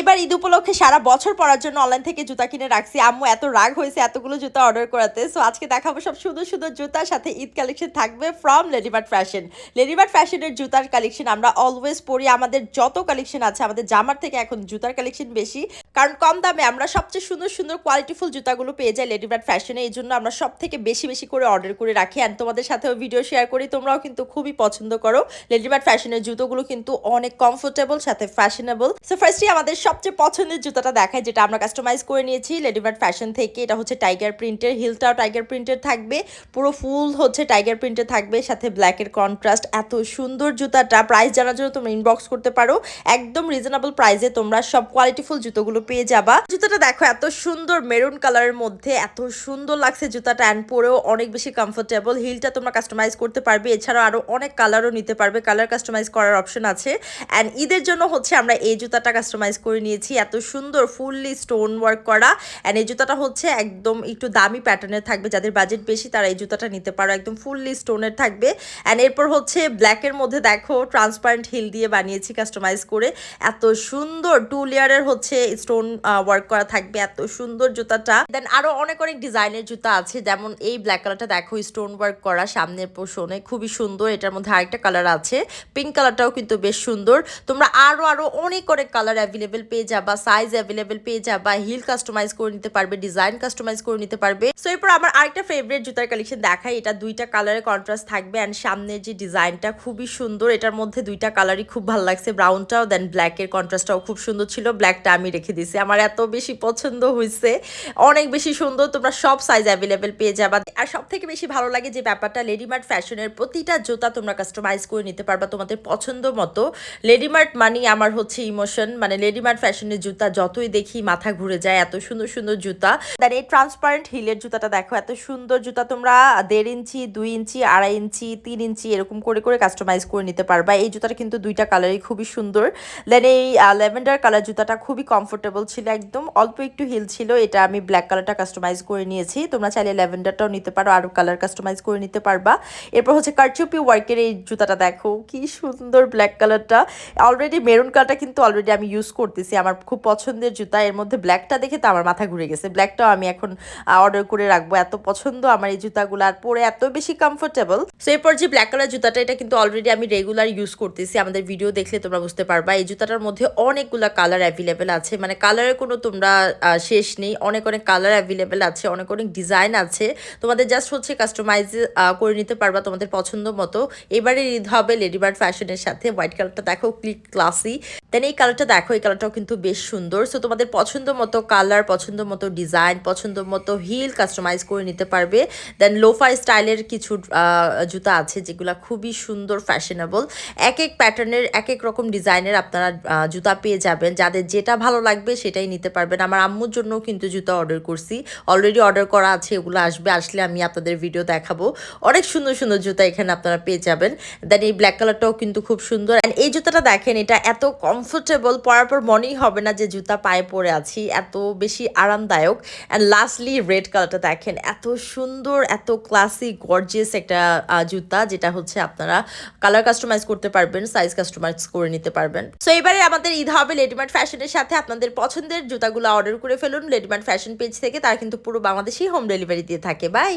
এবার ঈদ উপলক্ষে সারা বছর পরার জন্য অনলাইন থেকে জুতা কিনে রাখছি। আম্মু এত রাগ হয়েছে, এতগুলো জুতা অর্ডার করাতে। সো আজকে দেখাবো সব সুন্দর সুন্দর জুতার সাথে ঈদ কালেকশন থাকবে ফ্রম লেডিবার্ড ফ্যাশন লেডিবার্ড ফ্যাশনের জুতার কালেকশন আমরা অলওয়েজ পরি। আমাদের যত কালেকশন আছে, আমাদের জামার থেকে এখন জুতার কালেকশন বেশি। কারণ কম দামে আমরা সবচেয়ে সুন্দর সুন্দর কোয়ালিটিফুল জুতাগুলো পেয়ে যাই লেডিবার্ড ফ্যাশনে এই জন্য আমরা সব থেকে বেশি বেশি করে অর্ডার করে রাখি। অ্যান্ড তোমাদের সাথেও ভিডিও শেয়ার করি, তোমরাও কিন্তু খুবই পছন্দ করো। লেডিবার্ড ফ্যাশনের জুতোগুলো কিন্তু অনেক কমফোর্টেবল সাথে ফ্যাশনেবল সো ফার্স্টলি আমাদের সবচেয়ে পছন্দের জুতাটা দেখায়, যেটা আমরা কাস্টমাইজ করে নিয়েছি লেডিবার্ড ফ্যাশন থেকে। এটা হচ্ছে টাইগার প্রিন্টের হিলটাও টাইগার প্রিন্টের থাকবে। পুরো ফুল হচ্ছে টাইগার প্রিন্টের থাকবে, সাথে ব্ল্যাকের কন্ট্রাস্ট এত সুন্দর জুতাটা প্রাইস জানার জন্য তোমরা ইনবক্স করতে পারো। একদম রিজনেবল প্রাইসে তোমরা সব কোয়ালিটিফুল জুতোগুলো পেয়ে যাবা। জুতাটা দেখো, এত সুন্দর মেরুন কালারের মধ্যে, এত সুন্দর লাগছে জুতাটা অ্যান্ড পরেও অনেক বেশি কমফোর্টেবল হিলটা তোমরা কাস্টমাইজ করতে পারবে, এছাড়াও আরও অনেক কালারও নিতে পারবে। কালার কাস্টমাইজ করার অপশন আছে। অ্যান্ড ঈদের জন্য হচ্ছে আমরা এই জুতাটা কাস্টমাইজ করে নিয়েছি, এত সুন্দর ফুললি স্টোন ওয়ার্ক করা। অ্যান্ড এই জুতাটা হচ্ছে একদম একটু দামি প্যাটার্নের থাকবে, যাদের বাজেট বেশি তারা এই জুতাটা নিতে পারো, একদম ফুললি স্টোনের থাকবে। অ্যান্ড এরপর হচ্ছে ব্ল্যাকের মধ্যে দেখো ট্রান্সপারেন্ট হিল দিয়ে বানিয়েছি কাস্টমাইজ করে। এত সুন্দর টু লেয়ারের হচ্ছে স্টোন ওয়ার্ক করা থাকবে, এত সুন্দর জুতাটা। দেন আরও অনেক অনেক ডিজাইনের জুতা আছে, যেমন এই ব্ল্যাক কালারটা দেখো স্টোন ওয়ার্ক করা সামনের পোষণে খুবই সুন্দর, এটার মধ্যে আরেকটা কালার আছে। পিঙ্ক কালারটাও কিন্তু বেশ সুন্দর। তোমরা আরও আরও অনেক অনেক কালার অ্যাভেলেবেল পেয়ে যাবা সাইজ অ্যাভেলেবেল পেয়ে যাবা হিল কাস্টমাইজ করে নিতে পারবে ডিজাইন কাস্টমাইজ করে নিতে পারবে। সো এরপর আমার আরেকটা ফেভারিট জুতার কালেকশন দেখাই। এটা দুইটা কালারের কন্ট্রাস্ট থাকবে অ্যান্ড সামনের যে ডিজাইনটা খুবই সুন্দর। এটার মধ্যে দুইটা কালারই খুব ভালো লাগছে ব্রাউনটাও দেন ব্ল্যাকের কন্ট্রাস্টটাও খুব সুন্দর ছিল। ব্ল্যাকটা আমি রেখে দিয়েছি। আমার এত বেশি পছন্দ হয়েছে। অনেক বেশি সুন্দর। তোমরা সব সাইজ অ্যাভেলেবেল পেয়ে যাবা। আর সব থেকে বেশি ভালো লাগে যে ব্যাপারটা লেডিমার্ট ফ্যাশনের প্রতিটা জুতা তোমরা কাস্টমাইজ করে নিতে পারবা তোমাদের পছন্দ মতো। লেডিমার্ট মানি আমার হচ্ছে ইমোশন মানে লেডিমার্ট ফ্যাশনের জুতা যতই দেখি মাথা ঘুরে যায়, এত সুন্দর সুন্দর জুতা। দেন এই ট্রান্সপারেন্ট হিলের জুতাটা দেখো, এত সুন্দর জুতা তোমরা দেড় ইঞ্চি, দুই ইঞ্চি, আড়াই ইঞ্চি, তিন ইঞ্চি এরকম করে করে কাস্টমাইজ করে নিতে পারবা। এই জুতাটা কিন্তু দুইটা কালারই খুবই সুন্দর। দেন এই ল্যাভেন্ডার কালার জুতাটা খুবই কমফোর্টেবল ছিল একদম। অল্প একটু হিল ছিল, এটা আমি ব্ল্যাক কালারটা কাস্টমাইজ করে নিয়েছি। তোমরা চাইলে ল্যাভেন্ডারটাও নিতে পারো, আরও কালার কাস্টমাইজ করে নিতে পারবা। এরপর হচ্ছে কারচুপি ওয়ার্কের এই জুতাটা দেখো, কি সুন্দর ব্ল্যাক কালারটা অলরেডি মেরুন কালারটা কিন্তু অলরেডি আমি ইউজ করতেছি আমার খুব পছন্দের জুতা, এর মধ্যে ব্ল্যাকটা দেখে তো আমার মাথা ঘুরে গেছে। ব্ল্যাকটাও আমি এখন অর্ডার করে রাখব। এত পছন্দ আমার এই জুতাগুলো আর পরে এত বেশি কমফোর্টেবল সো এরপর যে ব্ল্যাক কালার জুতাটা, এটা কিন্তু অলরেডি আমি রেগুলার ইউজ করতেছি। আমাদের ভিডিও দেখলে তোমরা বুঝতে পারবা। এই জুতাটার মধ্যে অনেকগুলো কালার অ্যাভেলেবেল আছে। মানে কালারের কোনো তোমরা শেষ নেই। অনেক অনেক কালার অ্যাভেলেবেল আছে, অনেক অনেক ডিজাইন আছে। তোমাদের জাস্ট হচ্ছে কাস্টমাইজ করে নিতে পারবা তোমাদের পছন্দ মতো। এবারে ঈদ হবে লেডিবার্ড ফ্যাশনের সাথে। হোয়াইট কালারটা দেখো ক্লিক ক্লাসি দেন এই কালারটা দেখো, এই কালারটাও কিন্তু বেশ সুন্দর। সো তোমাদের পছন্দ মতো কালার পছন্দ মতো ডিজাইন পছন্দ মতো হিল কাস্টমাইজ করে নিতে পারবে। দেন লোফা স্টাইলের কিছু জুতা আছে যেগুলো খুবই সুন্দর ফ্যাশনেবল এক এক প্যাটার্নের এক এক রকম ডিজাইনের আপনারা জুতা পেয়ে যাবেন। যাদের যেটা ভালো লাগবে সেটাই নিতে পারবেন। আমার আম্মুর জন্য কিন্তু জুতা অর্ডার করছি। অলরেডি অর্ডার করা আছে, এগুলো আসবে। আসলে আমি আপনাদের ভিডিও দেখাবো। অনেক সুন্দর সুন্দর জুতা এখানে আপনারা পেয়ে যাবেন। দেন এই ব্ল্যাক কালারটাও কিন্তু খুব সুন্দর। অ্যান্ড এই জুতাটা দেখেন, এটা এত কমফোর্টেবল পরার পর মনেই হবে না যে জুতা পায়ে পরে আছি, এত বেশি আরামদায়ক। অ্যান্ড লাস্টলি রেড কালারটা দেখেন, এত সুন্দর, এত ক্লাসিক গর্জিয়াস একটা জুতা, যেটা হচ্ছে আপনারা কালার কাস্টমাইজ করতে পারবেন সাইজ কাস্টমাইজ করে নিতে পারবেন। সো এবারে আমাদের ঈদ হবে লেডিমার্ট ফ্যাশনের সাথে। আপনাদের পছন্দের জুতাগুলো অর্ডার করে ফেলুন লেডিমার্ট ফ্যাশন পেজ থেকে, তারা কিন্তু পুরো বাংলাদেশেই হোম ডেলিভারি দিয়ে থাকে। বাই